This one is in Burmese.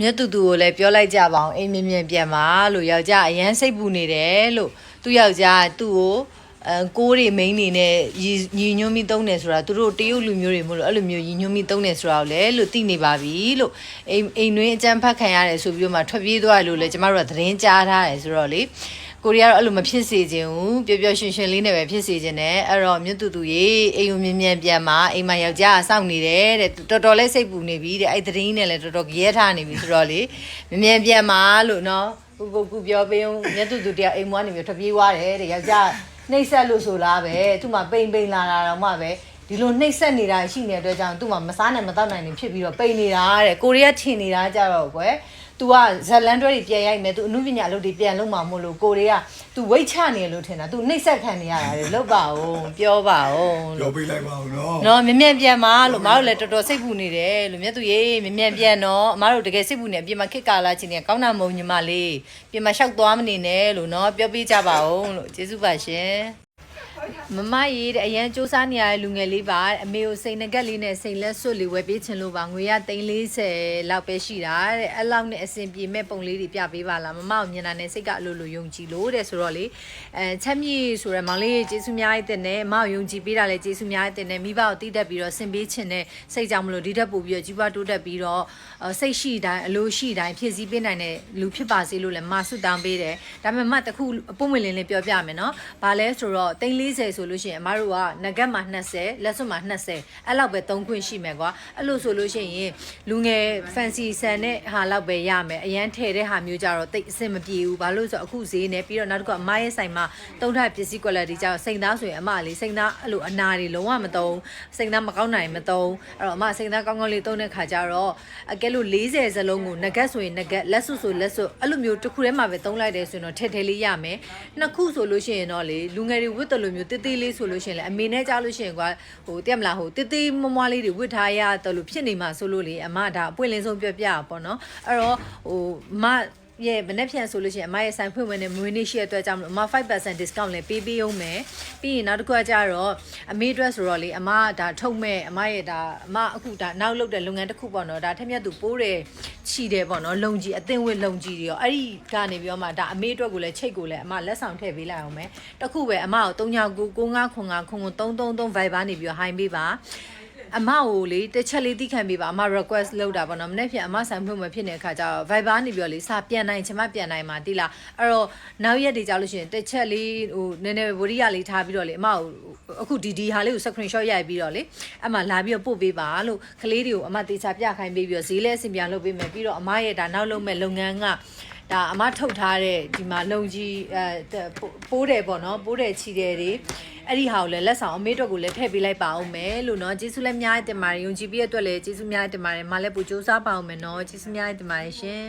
မြတ်တူတူကိုလည်းပြောလိုက်ကြပါအောင်အိမ်မြင်မြင်ပြန်ပါလို့ယောက်ျားအရန်စိတ်ပူနေတယ်လို့သူ့ယောက်ျားကသူ့ကိုအဲကိုးတွေမိန်းနေနဲ့ညီညီညွတ်မိသုံးတယ်ဆိုတာသူတို့တရုတ်လူမျိုးတွေမို့လို့အဲ့လိုမျိုးညီညွတ်မိသုံးတယ်ဆိုတာကိုလည်းလို့သိနေပါပြီလို့အိမ်အိမ်တွင်းအကြမ်းဖက်ခံရတယ်ဆိုပြီးတော့မှထွက်ပြေးသွားတယ်လို့လည်းကျမတို့ကသတင်းကြားထားတယ်ဆိုတော့လေ ကိုရီးယားတော့အဲ့လိုမဖြစ်စေခြင်းဘူးပျော်ပျော်ရွှင်ရွှင်လေးနဲ့ပဲဖြစ်စေခြင်းနဲ့အဲ့တော့မြတ်တူတူရေအိမ်ုံမြင်မြန်ပြန်มาအိမ်မှာယောက်ျားကစောင့်နေတယ်တဲ့တော်တော်လေးစိတ်ပူနေပြီတဲ့အဲ့သတင်းနဲ့လည်းတော်တော်ကြဲထားနေပြီဆိုတော့လေမြင်မြန်ပြန်มาလို့နော်ကိုကိုကူပြောပေးအောင်မြတ်တူတူတယောက်အိမ်မွားနေပြီထွက်ပြေးသွားတယ်တဲ့ယောက်ျားနှိမ့်ဆက်လို့ဆိုလားပဲသူ့မှာပိန်ပိန်လာတာတော့မှပဲဒီလိုနှိမ့်ဆက်နေတာရှိနေတဲ့အတွက်ကြောင့်သူ့မှာမစားနိုင်မတော့နိုင်နေဖြစ်ပြီးတော့ပိန်နေတာတဲ့ကိုရီးယားထင်နေတာကြတော့ကွယ် तू ကဇလန်တွဲတွေပြန်ရိုက်မယ် तू အမှုပညာအလုပ်တွေပြန်လုပ်မှာမို့လို့ကိုတွေက तू ဝိတ်ချနေလို့ထင်တာ तू နှိမ့်ဆက်ခံနေရတာလေလောက်ပါဦးပြောပါဦး ပြောပေးလိုက်ပါဦးနော် နော်မြင်မြန်ပြန်ပါလို့မအားတို့လည်းတော်တော်စိတ်ပူနေတယ်လို့မြတ်သူရေမြင်မြန်ပြန်တော့အမတို့တကယ်စိတ်ပူနေအပြင်မှာခစ်ကာလာချင်းနေကောင်းတာမုံညီမလေးပြင်မှာလျှောက်သွားမနေနဲ့လို့နော်ပြောပြကြပါဦးလို့ကျေးဇူးပါရှင် မမရေးတဲ့အရန်စူးစမ်းနေရတဲ့လူငယ်လေးပါအမေကိုစိန်ငကက်လေးနဲ့စိန်လက်စွပ်လေးဝယ်ပေးချင်လို့ပါငွေရ340လောက်ပဲရှိတာတဲ့အဲ့လောက်နဲ့အဆင်ပြေမဲ့ပုံလေးတွေပြပေးပါလားမမကိုမြင်တာနဲ့စိတ်ကအလိုလိုယုံကြည်လို့တဲ့ဆိုတော့လေအဲချက်မြည်ဆိုရယ်မောင်လေးကျေးဇူးများတဲ့နဲ့မမကိုယုံကြည်ပေးတာလည်းကျေးဇူးများတဲ့နဲ့မိဘကိုတည်တတ်ပြီးတော့ဆင်ပေးချင်တဲ့စိတ်ကြောင့်မလို့ဒီထက်ပိုပြီးတော့ကြီးပွားတိုးတက်ပြီးတော့အဲစိတ်ရှိတိုင်းအလိုရှိတိုင်းဖြည့်ဆည်းပေးနိုင်တဲ့လူဖြစ်ပါစေလို့လည်းမဆုတောင်းပေးတယ်ဒါပေမဲ့မတခုအပုံဝင်လင်းလေးပြောပြမယ်နော်ဘာလဲဆိုတော့340ဆိုလို့ရှိရင်အမတို့ကနဂတ်မှာ20လက်စွပ်မှာ20အဲ့လောက်ပဲသုံးခွင့်ရှိမယ်ကွာအဲ့လိုဆိုလို့ရှိရင်လူငယ် fancy ဆန်တဲ့ဟာလောက်ပဲရမယ်အရန်ထည့်တဲ့ဟာမျိုးကြတော့တိတ်အဆင်မပြေဘူးဘာလို့ဆိုတော့အခုဈေးနဲ့ပြီးတော့နောက်တစ်ခုအမရဲ့ဆိုင်မှာသုံးထားပစ္စည်း quality ကြတော့စိန်သားဆိုရင်အမလေးစိန်သားအဲ့လိုအနာတွေလုံးဝမသုံးစိန်သားမကောင်းနိုင်မသုံးအဲ့တော့အမစိန်သားကောင်းကောင်းလေးသုံးတဲ့ခါကျတော့အကဲလို့40စလုံးကိုနဂတ်ဆိုရင်နဂတ်လက်စွပ်ဆိုလက်စွပ်အဲ့လိုမျိုးတစ်ခုတည်းမှာပဲသုံးလိုက်တယ်ဆိုရင်တော့ထည့်ထည့်လေးရမယ်နှစ်ခုဆိုလို့ရှိရင်တော့လေလူငယ်တွေဝတ်တယ်လို့မျိုးတေးသေးလေးဆိုလို့ရှိရင်လေအမေနဲ့ကြားလို့ရှိရင်ကွာဟိုတက်မလားဟိုတေးသေးမွားမွားလေးတွေဝတ်ထားရတယ်လို့ဖြစ်နေမှာဆိုလို့လေအမဒါအပွင့်လင်းဆုံးပြောပြပါပေါ့နော်အဲ့တော့ဟိုမ ရဲ့မနေ့ဖြန်ဆိုလို့ရှိရင်အမရဲ့ဆိုင်ဖွင့်ဝင်တဲ့မွေးနေ့ရှိတဲ့အတွက်ကြောင့်မလို့အမ5% discount လည်းပေးပေးအောင်မယ်ပြီးရင်နောက်တစ်ခုကကြတော့အမေအတွက်ဆိုတော့လေအမဒါထုတ်မဲ့အမရဲ့ဒါအမအခုဒါနောက်လုပ်တဲ့လုပ်ငန်းတစ်ခုပေါ့နော်ဒါထက်မြက်သူပိုးတယ်ချီတယ်ပေါ့နော်လုံကြီးအသင်ဝစ်လုံကြီးတွေရောအဲ့ဒီကနေပြီးတော့မှဒါအမေအတွက်ကိုလည်းချိတ်ကိုလည်းအမလက်ဆောင်ထည့်ပေးလိုက်အောင်မယ်တစ်ခုပဲအမကို3999 95ခွန်ခွန်333 Viber နေပြီးတော့ high ပေးပါ အမကိုလေတစ်ချက်လေးသိခံပေးပါအမ request လုပ်တာပေါ့နော်မနေ့ဖြန်အမဆိုင်ဖွင့်မှာဖြစ်နေတဲ့အခါကျတော့ Viber နေပြီးတော့လေစာပြန်နိုင်ချင်မှပြန်နိုင်မှာတိလားအဲ့တော့နောက်ရက်တွေကြာလို့ရှိရင်တစ်ချက်လေးဟိုနည်းနည်းဝရိယလေးထားပြီးတော့လေအမကိုအခုဒီဒီဟာလေးကို screenshot ရိုက်ပြီးတော့လေအမလာပြီးတော့ပို့ပေးပါလို့ကလေးတွေကိုအမတေချာပြခိုင်းပေးပြီးတော့ဈေးလဲအဆင်ပြေလုပ်ပေးမယ်ပြီးတော့အမရဲ့ဒါနောက်လုပ်မဲ့လုပ်ငန်းက ဒါအမထုတ်ထားတဲ့ဒီမှာလုံကြီးအဲပိုးတယ်ပေါ့နော်ပိုးတယ်ချီတယ်တွေအဲ့ဒီဟာကိုလည်းလက်ဆောင်အမေတို့ကိုလည်းထည့်ပေးလိုက်ပါအောင်မယ်လို့နော်ဂျေဆုလည်းများတဲ့တင်ပါတယ်ယုံကြည်ပြီးတဲ့အတွက်လည်းဂျေဆုများတဲ့တင်ပါတယ်မလည်းပူစူးစားပါအောင်မယ်နော်ဂျေဆုများတဲ့တင်ပါတယ်ရှင်